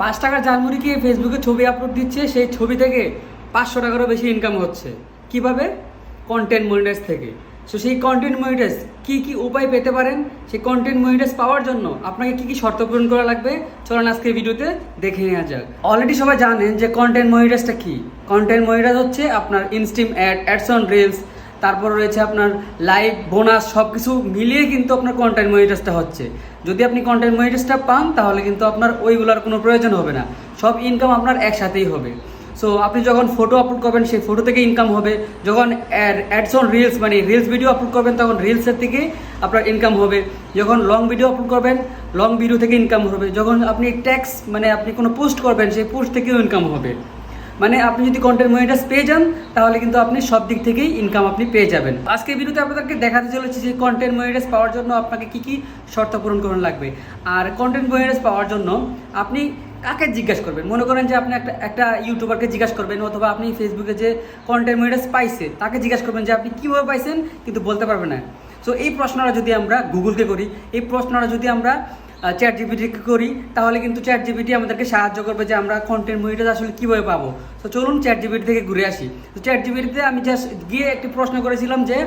পাঁচ টাকার ঝালমুড়িকে ফেসবুকে ছবি আপলোড দিচ্ছে, সেই ছবি থেকে পাঁচশো টাকারও বেশি ইনকাম হচ্ছে। কীভাবে? কন্টেন্ট মনিটাইজ থেকে। সো সেই কন্টেন্ট মনিটাইজ কি কি উপায় পেতে পারেন? সেই কন্টেন্ট মনিটাইজ পাওয়ার জন্য আপনাকে কি কি শর্ত পূরণ করা লাগবে? চলুন আজকে ভিডিওতে দেখে নেওয়া যাক। অলরেডি সবাই জানেন যে কন্টেন্ট মনিটাইজটা কি? কন্টেন্ট মনিটাইজ হচ্ছে আপনার instream ad ads on reels তারপর রয়েছে আপনার লাইভ বোনাস সব কিছু মিলিয়ে কিন্তু আপনার কন্টেন্ট মনিটাইজটা হচ্ছে। যদি আপনি কন্টেন্ট মনিটাইজটা পান, তাহলে কিন্তু আপনার ওইগুলোর কোনো প্রয়োজন হবে না। সব ইনকাম আপনার একসাথেই হবে। সো আপনি যখন ফটো আপলোড করবেন, সেই ফটো থেকে ইনকাম হবে। যখন অ্যাডস অন রিলস মানে রিলস ভিডিও আপলোড করবেন, তখন রিলসের থেকে আপনার ইনকাম হবে। যখন লং ভিডিও আপলোড করবেন লং ভিডিও থেকে ইনকাম হবে। যখন আপনি ট্যাক্স মানে আপনি কোনো পোস্ট করবেন, সেই পোস্ট থেকেও ইনকাম হবে। মানে আপনি যদি কন্টেন্ট মনিটাইজ পেয়ে যান, তাহলে কিন্তু আপনি সব দিক থেকেই ইনকাম আপনি পেয়ে যাবেন। আজকে ভিডিওতে আপনাদেরকে দেখাতে চলেছি যে কন্টেন্ট মনিটাইজ পাওয়ার জন্য আপনাকে কি কি শর্ত পূরণ করানো লাগবে। আর কন্টেন্ট মনিটাইজ পাওয়ার জন্য আপনি কাকে জিজ্ঞাসা করবেন? মনে করেন যে আপনি একটা একটা ইউটিউবারকে জিজ্ঞাসা করবেন, অথবা আপনি ফেসবুকে যে কন্টেন্ট মনিটাইজ পাইছে, তাকে জিজ্ঞাসা করবেন যে আপনি কীভাবে পাইছেন, কিন্তু বলতে পারবেন না। সো এই প্রশ্নটা যদি আমরা গুগলকে করি, এই প্রশ্নটা যদি আমরা চ্যাট জিপিটিকে করি, তাহলে কিন্তু চ্যাট জিপিটি আমাদেরকে সাহায্য করবে যে আমরা কন্টেন্ট মনিটাইজ আসলে কীভাবে পাবো। তো চলুন চ্যাট জিপিটি থেকে ঘুরে আসি। তো চ্যাট জিপিটিতে আমি জাস্ট গিয়ে একটি প্রশ্ন করেছিলাম যে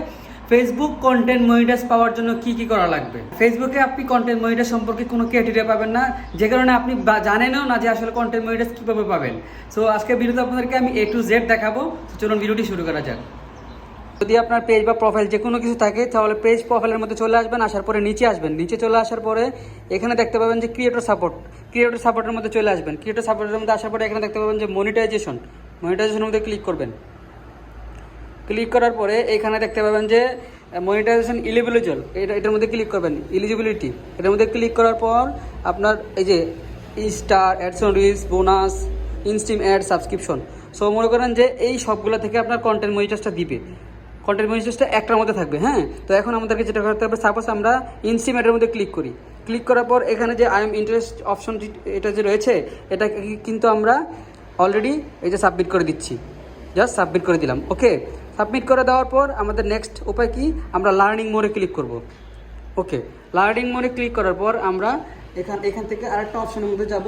ফেসবুক কন্টেন্ট মনিটাইজ পাওয়ার জন্য কি কি করা লাগবে? ফেসবুকে আপনি কন্টেন্ট মনিটাইজ সম্পর্কে কোনো ক্রাইটেরিয়া পাবেন না, যে কারণে আপনি জানেনও না যে আসলে কন্টেন্ট মনিটাইজ কীভাবে পাবেন। সো আজকে ভিডিওতে আপনাদেরকে আমি এ টু জেড দেখাবো। চলুন ভিডিওটি শুরু করা যাক। যদি আপনার পেজ বা প্রোফাইল যে কোনো কিছু থাকে, তাহলে পেজ প্রোফাইলের মধ্যে চলে আসবেন, আসার পরে নিচে আসবেন। নিচে চলে আসার পরে এখানে দেখতে পাবেন যে ক্রিয়েটর সাপোর্ট ক্রিয়েটর সাপোর্টের মধ্যে চলে আসবেন। ক্রিয়েটর সাপোর্টের মধ্যে আসার পরে এখানে দেখতে পাবেন যে মনিটাইজেশন মনিটাইজেশনের মধ্যে ক্লিক করবেন। ক্লিক করার পরে এখানে দেখতে পাবেন যে মনিটাইজেশন ইলিজিবল এটা, এটার মধ্যে ক্লিক করবেন ইলিজিবিলিটি এটার মধ্যে ক্লিক করার পর আপনার এই যে star ads on reels bonus instream ad subscription so মনে করেন যে এই সবগুলো থেকে আপনার কন্টেন্ট মনিটাইজটা দিবে। কন্টেন্ট মনিটাইজটা একটার মধ্যে থাকবে হ্যাঁ? তো এখন আমাদেরকে যেটা করতে হবে সাপোজ আমরা ইনস্টিম অ্যাডের মধ্যে ক্লিক করি। ক্লিক করার পর এখানে যে আই এম ইন্টারেস্ট অপশন এটা যে রয়েছে, এটা কিন্তু আমরা অলরেডি এই যে সাবমিট করে দিচ্ছি। জাস্ট সাবমিট করে দিলাম ওকে সাবমিট করে দেওয়ার পর আমাদের নেক্সট উপায় কি? আমরা লার্নিং মোড়ে ক্লিক করব ওকে লার্নিং মোড়ে ক্লিক করার পর আমরা এখান এখান থেকে আরেকটা অপশনের মধ্যে যাব।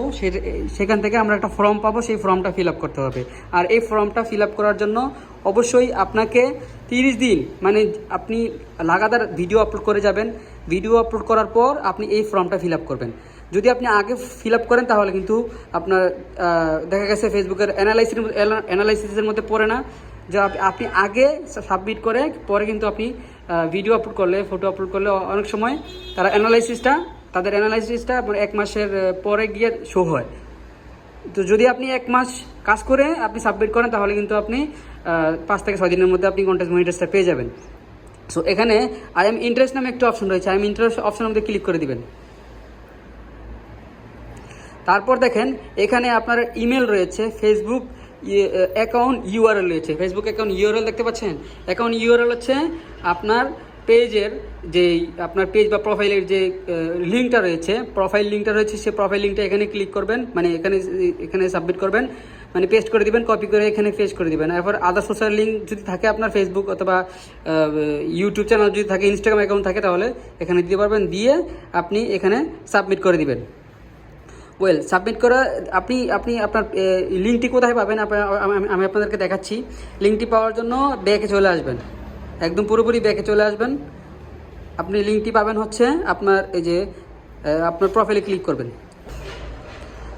সেখান থেকে আমরা একটা ফর্ম পাবো, সেই ফর্মটা ফিল আপ করতে হবে। আর এই ফর্মটা ফিল আপ করার জন্য অবশ্যই আপনাকে তিরিশ দিন মানে আপনি লাগাতার ভিডিও আপলোড করে যাবেন। ভিডিও আপলোড করার পর আপনি এই ফর্মটা ফিল আপ করবেন। যদি আপনি আগে ফিল আপ করেন, তাহলে কিন্তু আপনার দেখা গেছে ফেসবুকের অ্যানালাইসিসের অ্যানালাইসিসের মধ্যে পড়ে না। যে আপনি আগে সাবমিট করে, পরে কিন্তু আপনি ভিডিও আপলোড করলে ফটো আপলোড করলে অনেক সময় তারা অ্যানালাইসিসটা তাদের অ্যানালাইসিসটা আপনার এক মাসের পরে গিয়ে শো হয়। তো যদি আপনি এক মাস কাজ করে আপনি সাবমিট করেন, তাহলে কিন্তু আপনি পাঁচ থেকে ছয় দিনের মধ্যে আপনি কন্টেন্ট মনিটাইজটা পেয়ে যাবেন। সো এখানে আই এম ইন্টারেস্ট নামে একটা অপশন রয়েছে। আই এম ইন্টারেস্ট অপশনের মধ্যে ক্লিক করে দিবেন। তারপর দেখেন, এখানে আপনার ইমেল রয়েছে ফেসবুক অ্যাকাউন্ট ইউআরএল রয়েছে। ফেসবুক অ্যাকাউন্ট ইউআরএল দেখতে পাচ্ছেন? অ্যাকাউন্ট ইউআরএল হচ্ছে আপনার পেজের যে আপনার পেজ বা প্রোফাইলের যে লিঙ্কটা রয়েছে, প্রোফাইল লিঙ্কটা রয়েছে, সে প্রোফাইল লিঙ্কটা এখানে ক্লিক করবেন মানে এখানে এখানে সাবমিট করবেন মানে পেস্ট করে দিবেন, কপি করে এখানে পেস্ট করে দিবেন। এরপর আদার সোশ্যাল লিঙ্ক যদি থাকে আপনার ফেসবুক অথবা ইউটিউব চ্যানেল যদি থাকে ইনস্টাগ্রাম অ্যাকাউন্ট থাকে, তাহলে এখানে দিতে পারবেন। দিয়ে আপনি এখানে সাবমিট করে দিবেন। ওয়েল সাবমিট করা, আপনি আপনি আপনার লিঙ্কটি কোথায় পাবেন? আমি- আমি আপনাদেরকে দেখাচ্ছি। লিঙ্কটি পাওয়ার জন্য ব্যাকে চলে আসবেন। একদম পুরোপুরি ব্যাকে চলে আসবেন। আপনি লিঙ্কটি পাবেন হচ্ছে আপনার এই যে আপনার প্রোফাইলে ক্লিক করবেন।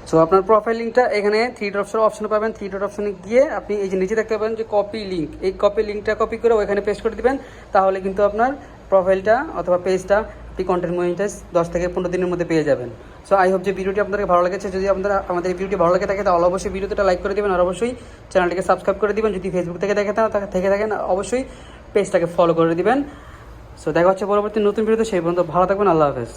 সো আপনার প্রোফাইল লিঙ্কটা এখানে থ্রি ডট অপশন অপশনে পাবেন। থ্রি ডট অপশনে গিয়ে আপনি এই যে নিচে দেখতে পাবেন যে কপি লিঙ্ক এই কপি লিঙ্কটা কপি করে ওখানে পেস্ট করে দিবেন। তাহলে কিন্তু আপনার প্রোফাইলটা অথবা পেজটা আপনি কন্টেন্ট মনিটাইজ দশ থেকে পনেরো দিনের মধ্যে পেয়ে যাবেন। সো আই হোপ যে ভিডিওটি আপনাদের ভালো লেগেছে। যদি আপনারা, আমাদের ভিডিওটি ভালো লাগে থাকে, তাহলে অবশ্যই ভিডিওটা লাইক করে দেবেন। আর অবশ্যই চ্যানেলটিকে সাবস্ক্রাইব করে দেবেন। যদি ফেসবুক থেকে দেখে থাকেন, থেকে থাকেন, অবশ্যই পেজটাকে ফলো করে দিবেন। সো দেখা হচ্ছে পরবর্তী নতুন ভিডিওতে, সেই পর্যন্ত ভালো থাকবেন, আল্লাহ হাফেজ।